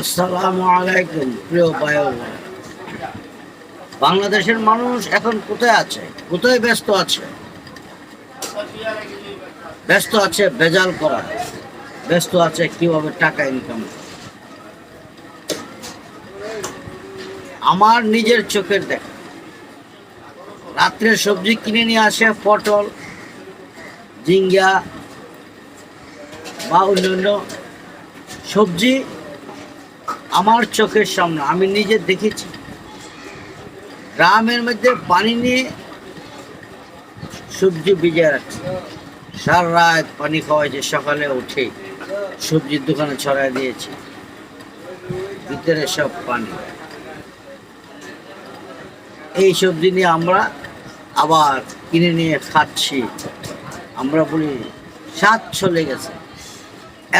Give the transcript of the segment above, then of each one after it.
আসসালামু আলাইকুম, প্রিয় ভাই বাংলাদেশের মানুষ এখন কোথায় আছে? কোথায় ব্যস্ত আছে? ব্যস্ত আছে বেজাল করা ব্যস্ত আছে কীভাবে টাকা ইনকাম আমার নিজের চোখের দেখা। রাত্রে সবজি কিনে নিয়ে আসে, পটল, ঝিঙ্গা বা অন্যান্য সবজি আমার চোখের সামনে, আমি নিজে দেখেছি। গ্রামের মধ্যে পানি নিয়ে সবজি ভিজিয়ে রাখছে সার রাত পানি খাওয়াইছে, সকালে উঠে সবজির দোকানে ছড়াই দিয়েছে। ভিতরে সব পানি। এই সবজি নিয়ে আমরা আবার কিনে নিয়ে খাচ্ছি। আমরা বলি, স্বাদ চলে গেছে।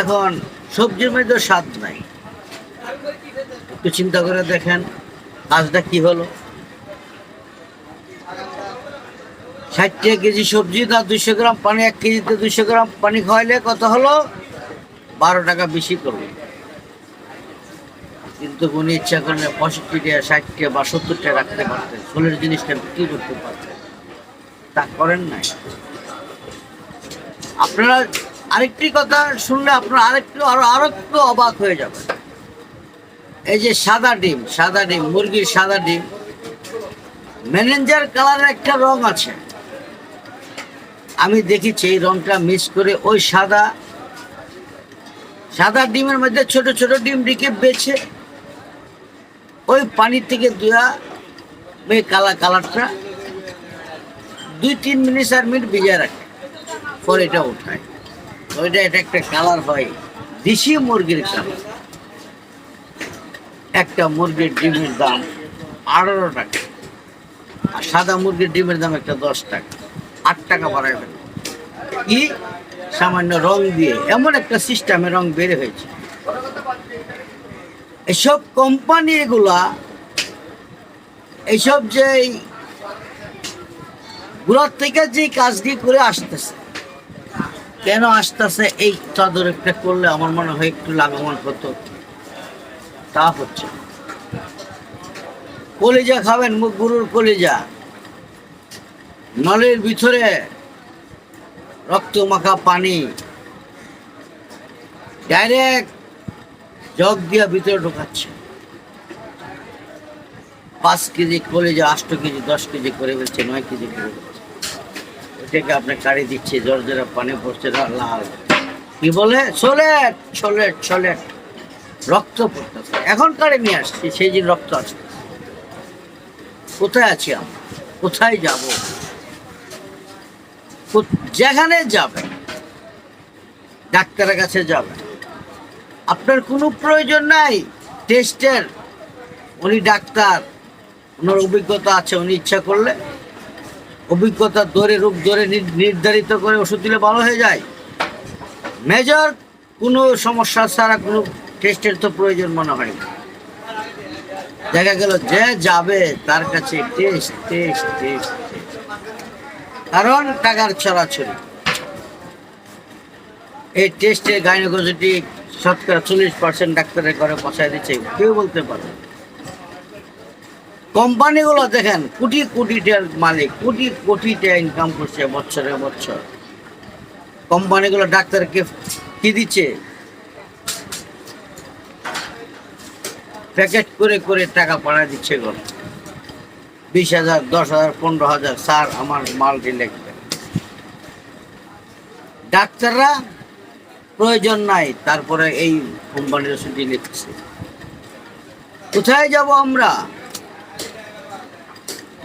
এখন সবজির মধ্যে স্বাদ নাই। একটু চিন্তা করে দেখেন কাজটা কি হলো? ষাট টাকা কেজি সবজি না দুইশো গ্রাম পানি, এক কেজিতে দুইশো গ্রাম পানি খাওয়াইলে কত হলো? বারো টাকা বেশি করবে। কিন্তু উনি ইচ্ছা করলে পঁয়ষট্টি টাকা, ষাট টাকা বা সত্তর টাকা রাখতে পারতেন ষোলোর জিনিসটা বিক্রি করতে পারতেন। তা করেন নাই। আপনারা আরেকটি কথা শুনলে আপনারা আরেকটু আরও আরও একটু অবাক হয়ে যাবেন। এই যে সাদা ডিম সাদা ডিম, মুরগির সাদা ডিম ম্যানেজার কালারের একটা রং আছে। আমি দেখেছি এই রংটা মিক্স করে ওই সাদা সাদা ডিমের মধ্যে ছোট ছোট ডিম রেখে বেছে, ওই পানির থেকে দুয়া ওই কালা কালারটা দুই তিন মিনিট চার মিনিট ভিজিয়ে রাখে, পরে এটা উঠায়। ওইটা, এটা একটা কালার হয় দেশি মুরগির কালার। একটা মুরগির ডিমের দাম আঠারো টাকা। আর সাদা মুরগির ডিমের দাম একটা দশ টাকা। আট টাকা বাড়াবেন কি? সামান্য রং দিয়ে। এমন একটা সিস্টেমে রং বের হয়েছে। এসব কোম্পানি এগুলা এইসব যে গুলোর থেকে যে কাজটি করে আসতেছে, কেন আসতেছে এই চাদর একটা করলে আমার মনে হয় একটু লাভবান হতো। তা হচ্ছে। কলিজা খাবেন মুখ গরুর কলিজা। নলের ভিতরে রক্ত মাখা পানি। ডাইরেক্ট জগ দিয়া ভিতরে ঢোকাচ্ছে। পাঁচ কেজি কলিজা, আষ্ট কেজি, দশ কেজি করে ফেলছে, নয় কেজি করে ফেলছে। ওটাকে আপনি কাড়ি দিচ্ছে জোর জোরে পানি পড়ছে, লাল। কি বলে? সোলেট সোলেট সোলেট। রক্ত পড়তেছে এখন কারে নিয়ে আসছি, সেই যে রক্ত আসছে কোথায় আছি আমরা? কোথায় যাব? যেখানে যাবে, ডাক্তারের কাছে যাবেন আপনার কোনো প্রয়োজন নাই টেস্টের উনি ডাক্তার, ওনার অভিজ্ঞতা আছে, উনি ইচ্ছা করলে। অভিজ্ঞতা ধরে, রূপ ধরে নির্ধারিত করে ওষুধ দিলে ভালো হয়ে যায়। মেজর, কোনো সমস্যা ছাড়া কোনো টেস্টের তো প্রয়োজন মনে হয় না। দেখা গেল যে যাবে তার কাছে টেস্ট টেস্ট টেস্ট কারণ টাকার ছড়াছড়ি। এই টেস্টে গাইনোকোজিটিক শতকরা চল্লিশ পার্সেন্ট ডাক্তারের ঘরে পৌঁছায় দিচ্ছে, কেউ বলতে পারে কোম্পানিগুলো দেখেন, কোটি কোটি টাকার মালিক, কোটি কোটি টাকা ইনকাম করছে বছরে বছর। কোম্পানিগুলো ডাক্তারকে কি দিচ্ছে? প্যাকেট করে করে টাকা পাঠায় দিচ্ছে গো। বিশ হাজার, দশ হাজার, পনেরো হাজার, স্যার, আমার মালটি লিখবে ডাক্তাররা প্রয়োজন নাই, তারপরে এই কোম্পানির ওষুধটি লিখছে কোথায় যাব আমরা?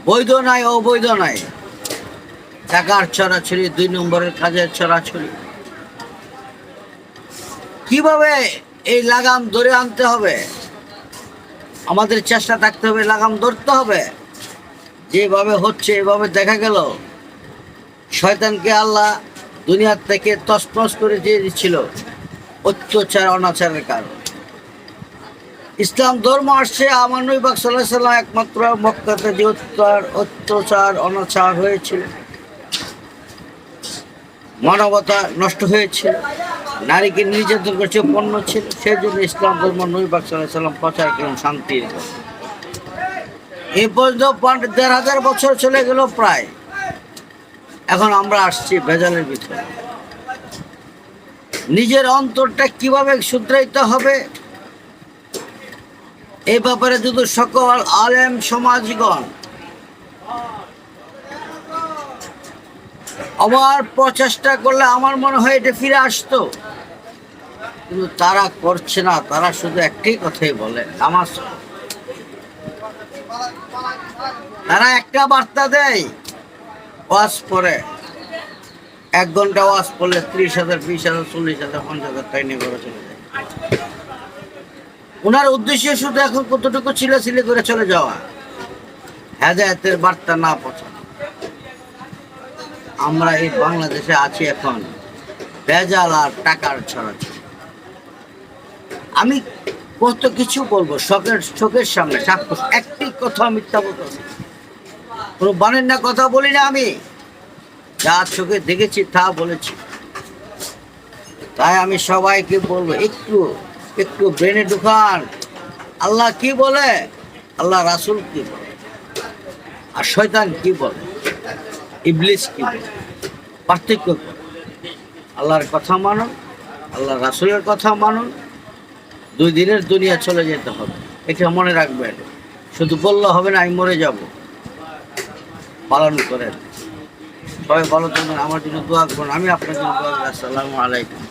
বৈধ নাই, অবৈধ নাই। টাকার ছড়াছড়ি, দুই নম্বরের কাজের ছড়াছড়ি। কীভাবে এই লাগাম ধরে আনতে হবে? আমাদের চেষ্টা থাকতে হবে, লাগাম ধরতে হবে। যেভাবে হচ্ছে, এভাবে দেখা গেল। শয়তানকে আল্লাহ দুনিয়ার থেকে তসনস করে দিয়ে দিচ্ছিল অত্যাচার, অনাচারের কারণ। ইসলাম ধর্ম আসছে আমার নৈবাক সাল্লাহ সাল্লাম একমাত্র মক্কাতে যে অত্যাচার, অনাচার হয়েছিল। মানবতা নষ্ট হয়েছে। নারীকে নির্যাতন করছে পণ্য ছিল। সেই জন্য ইসলাম ধর্ম সাল্লাহ সাল্লাম প্রচার করলেন শান্তির। এই পর্যন্ত দেড় হাজার বছর চলে গেল প্রায়। এখন আমরা আসছি ভেজালের ভিতরে। নিজের অন্তরটা কীভাবে শুধরাইতে হবে? এই ব্যাপারে যদি সকল আলেম সমাজগণ আবার প্রচেষ্টা করলে আমার মনে হয় এটা ফিরে আসতো। কিন্তু তারা করছে না, তারা শুধু একটাই কথাই বলে, নামাজ। তারা একটা বার্তা দেয়, ওয়াজ পরে এক ঘণ্টা ওয়াজ পড়লে ত্রিশ হাজার, বিশ হাজার, চল্লিশ হাজার, পঞ্চাশ হাজার টাকা নিয়ে ঘরে চলে যায়। ওনার উদ্দেশ্য শুধু এখন কতটুকু ছিল ছিলে করে চলে যাওয়া। হেদায়তের বার্তা না পছন্দ আমরা এই বাংলাদেশে আছি এখন। বেজাল আর টাকার ছড়াছড়ি। আমি কত কিছু বলব শখের চোখের সামনে সাক্ষর একটি কথা মিথ্যা বলতে কোনো বানের না কথা বলি না আমি। যা চোখে দেখেছি তা বলেছি। তাই আমি সবাইকে বলব, একটু একটু ব্রেনে ঢুকান। আল্লাহ কি বলে? আল্লাহ রাসুল কি বলে? আর শয়তান কি বলে? ইবলিস কি? পার্থক্য আল্লাহর কথা মানুন আল্লাহর রাসুলের কথা মানুন দুই দিনের দুনিয়া চলে যেতে হবে। এটা মনে রাখবেন। শুধু বললে হবে না, আমি মরে যাব। পালন করেন। সবাই বলো থাকবেন, আমার জন্য দোয়া করুন। আমি আপনার জন্য দোয়া করি। আসসালামু আলাইকুম।